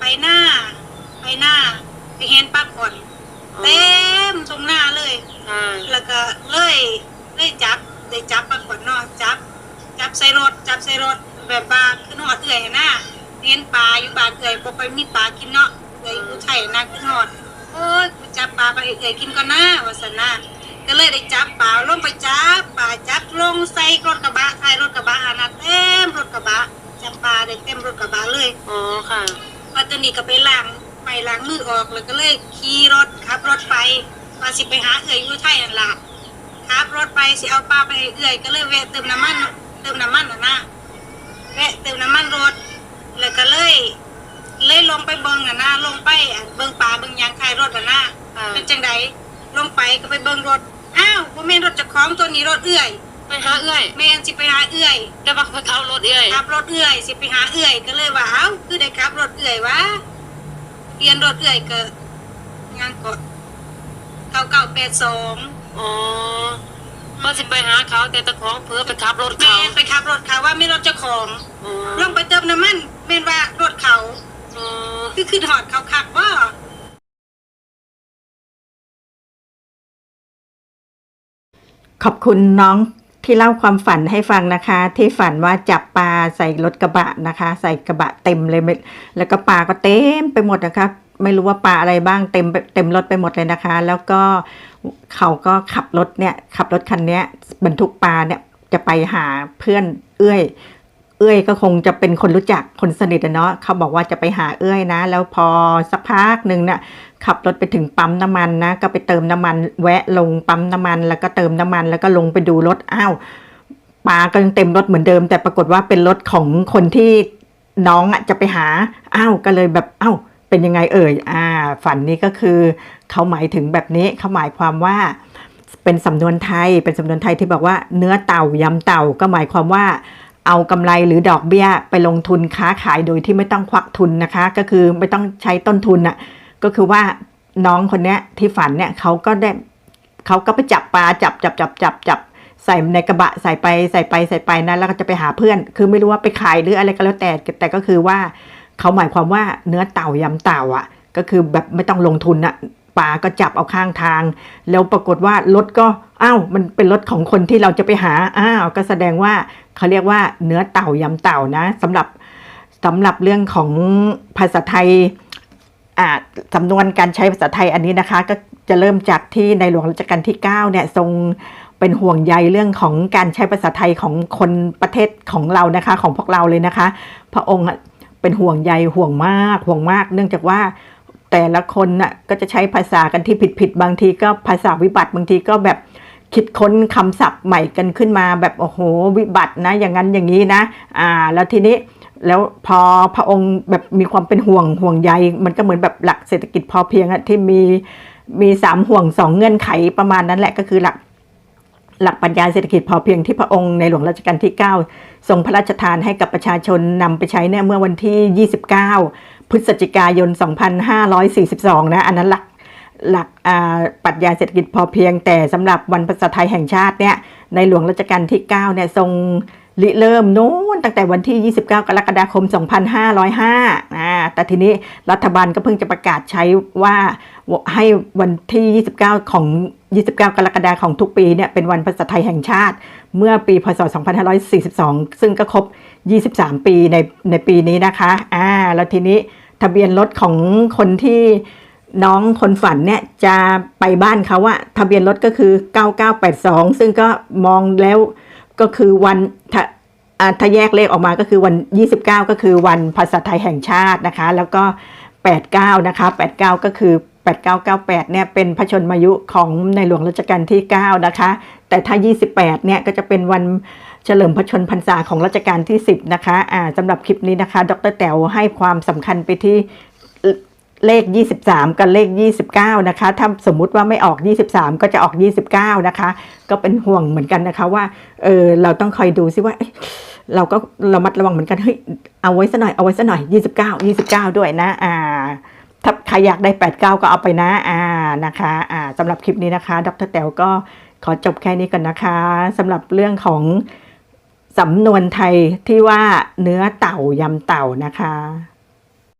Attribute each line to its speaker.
Speaker 1: ไปหน้า ไปหน้าไปเห็นปลาก่อนเต็มตรงหน้าเลย
Speaker 2: อ่า
Speaker 1: แล้วก็เลยเลยจับได้จับปลาก่อนเนาะจับ จับใส่รถจับใส่รถแบบปลาขึ้นหอดเอื่อยหน้าเห็นปลาอยู่บานเอื่อยบ่ไปมีปลากินเนาะเอื่อยกูไทยนะขึ้นหอดโอ้ยกูจับปลาไปเอื่อยกินก่อนนะว่าสนะก็เลยได้จับปลาลงไปจับปลาจับลงใส่รถกระบะท้ายรถกระบะอันนั้นเต็มรถกระบะจับปลาได้เต็มรถกระบะเลย
Speaker 2: อ๋อค่ะ
Speaker 1: พอตัวนี้ก็ไปล้างไปล้างมือออกแล้วก็เลยขี่รถขับ รถไปว่าสิไปหาเอื่อยอยู่ไทยอันละขับรถไปสิเอาปลาไปให้เอื่อยก็เลยแวะเติมน้ำมันเติมน้ำมันน่ะนะแวะเติมน้ำมันรถ แล้วก็เลย เลยลงไปเบิ่งอะนะลงไปอะเบิ่งปลาเบิ่งหยางท้ายรถอะนะ
Speaker 2: อ่า
Speaker 1: เป็นจังไดลงไปก็ไปเบิ่งรถอ้าวบ่แม่นรถเจ้าของตัวนี้รถเอื่อย
Speaker 2: ไป หาเอื้อย
Speaker 1: แม่นสิไปหาเอื่อย
Speaker 2: แต่ว่าไปเอารถเอื้อย
Speaker 1: ขับรถเอื่อยสิไปหาเอื่อยก็เลยว่าเอ้าคือได้ขับรถเอื่อยวะเปลี่ยนรถเอื่อยก็งานกดเก้าเก้าแปดสอง
Speaker 2: อ๋อว่าสิไปหาเขาแต่ตะของเพื่อไปขับรถ
Speaker 1: แม่
Speaker 2: เขา
Speaker 1: นไปขับรถเขาว่าไม่รถเจ้าของ
Speaker 2: อ๋อ
Speaker 1: ลงไปเติมน้ำมันเม่นว่ารถเขา
Speaker 2: อ๋อ
Speaker 1: คือคือถอดเขาขับว่า
Speaker 3: ขอบคุณน้อง ที่เล่าความฝันให้ฟังนะคะ ที่ฝันว่าจับปลาใส่รถกระบะนะคะ ใส่กระบะเต็มเลยไม่แล้วก็ปลาก็เต็มไปหมดนะคะ ไม่รู้ว่าปลาอะไรบ้างเต็มเต็มรถไปหมดเลยนะคะ แล้วก็เขาก็ขับรถเนี่ยขับรถคันนี้บรรทุกปลาเนี่ยจะไปหาเพื่อนเอื้อย เอ้ยก็คงจะเป็นคนรู้จักคนสนิทอะเนาะเขาบอกว่าจะไปหาเอ้ยนะ แล้วพอสักพักหนึ่งเนี่ยขับรถไปถึงปั๊มน้ำมันนะ ก็ไปเติมน้ำมันแวะลงปั๊มน้ำมัน แล้วก็เติมน้ำมัน แล้วก็ลงไปดูรถอ้าวปลาก็ยังเต็มรถเหมือนเดิม แต่ปรากฏว่าเป็นรถของคนที่น้องอะจะไปหาอ้าวก็เลยแบบอ้าวเป็นยังไงเอ่ยอ่า ฝันนี้ก็คือเขาหมายถึงแบบนี้เขาหมายความว่า เป็นสำนวนไทยเป็นสำนวนไทยที่บอกว่าเนื้อเต่ายำเต่าก็หมายความว่า เอากำไรหรือดอกเบี้ยไปลงทุนค้าขายโดยที่ไม่ต้องควักทุนนะคะ ก็คือไม่ต้องใช้ต้นทุนน่ะก็คือว่าน้องคนนี้ที่ฝันเนี่ยเขาก็ได้เขาก็ไปจับปลาจับจับจับจับจับใส่ในกระบะใส่ไปใส่ไปใส่ไปนะแล้วก็จะไปหาเพื่อน คือไม่รู้ว่าไปขายหรืออะไรก็แล้วแต่แต่ก็คือว่าเขาหมายความว่าเนื้อเต่ายำเต่าอะ ก็คือแบบไม่ต้องลงทุนน่ะ ปลาก็จับเอาข้างทาง แล้วปรากฏว่ารถก็อ้าวมันเป็นรถของคนที่เราจะไปหาอ้าวก็แสดงว่าเขาเรียกว่าเนื้อเต่ายำเต่านะสำหรับสำหรับเรื่องของภาษาไทยอ่าสำนวนการใช้ภาษาไทยอันนี้นะคะ ก็จะเริ่มจากที่ในหลวงรัชกาลที่9เนี่ยทรงเป็นห่วงใยเรื่องของการใช้ภาษาไทยของคนประเทศของเรานะคะ ของพวกเราเลยนะคะ พระองค์เป็นห่วงใยห่วงมากห่วงมาก เนื่องจากว่า แต่ละคนน่ะก็จะใช้ภาษากันที่ผิดผิดๆบางทีก็ภาษาวิบัติบางทีก็แบบคิดค้นคำศัพท์ใหม่กันขึ้นมาแบบโอ้โหวิบัตินะ อย่างนั้นอย่างนี้นะอ่าแล้วทีนี้แล้วพอพระองค์แบบมีความเป็นห่วงห่วงใยมันก็เหมือนแบบหลักเศรษฐกิจพอเพียงอะที่มีมีสามห่วงสองเงื่อนไขประมาณนั้นแหละก็คือหลัก หลักปรัชญาเศรษฐกิจพอเพียงที่พระองค์ในหลวงรัชกาลที่ 9 ทรงพระราชทานให้กับประชาชนนำไปใช้เนี่ยเมื่อวันที่ 29 พฤศจิกายน 2542 นะ อันนั้นหลักหลักปรัชญาเศรษฐกิจพอเพียงแต่สำหรับวันภาษาไทยแห่งชาติเนี่ยในหลวงรัชกาลที่ 9 เนี่ยทรงริเริ่มนู้นตั้งแต่วันที่ 29 กรกฎาคม 2505อ่าแต่ทีนี้รัฐบาลก็เพิ่งจะประกาศใช้ว่าให้วันที่ 29 ของ 29 กรกฎาคมของทุกปีเนี่ยเป็นวันภาษาไทยแห่งชาติ เมื่อปีพศ 2542 ซึ่งก็ครบ 23 ปีในในปีนี้นะคะอ่าแล้วทีนี้ทะเบียนรถของคนที่น้องคนฝันเนี่ยจะไปบ้านเขาอะทะเบียนรถก็คือ 9982 ซึ่งก็มองแล้วก็คือวันถ้าถ้าแยกเลขออกมาก็คือวัน 29 ก็คือวันภาษาไทยแห่งชาตินะคะ แล้วก็ 89 นะคะ 89 ก็คือ 8998เนี่ยเป็นพระชนมายุของในหลวงรัชกาลที่ 9 นะคะ แต่ถ้า 28เนี่ยก็จะเป็นวันเฉลิมพระชนพรรษาของรัชกาลที่ 10 นะคะอ่าสำหรับคลิปนี้นะคะ ดรแต๋วให้ความสำคัญไปที่เลข 23 กับเลข 29 นะคะ ถ้าสมมุติว่าไม่ออก 23 ก็จะออก 29 นะคะ ก็เป็นห่วงเหมือนกันนะคะว่า เออเราต้องคอยดูซิว่าเอ๊ะเราก็ระมัดระวังเหมือนกัน เฮ้ย เอาไว้ซะหน่อย เอาไว้ซะหน่อย 29 29 ด้วยนะ อ่า ถ้าใครอยากได้ 89 ก็เอาไปนะ อ่า นะคะ อ่าสำหรับคลิปนี้นะคะ ดรแต๋วก็ขอจบแค่นี้ก่อนนะคะสำหรับเรื่องของสำนวนไทยที่ว่าเนื้อเต่ายำเต่านะคะ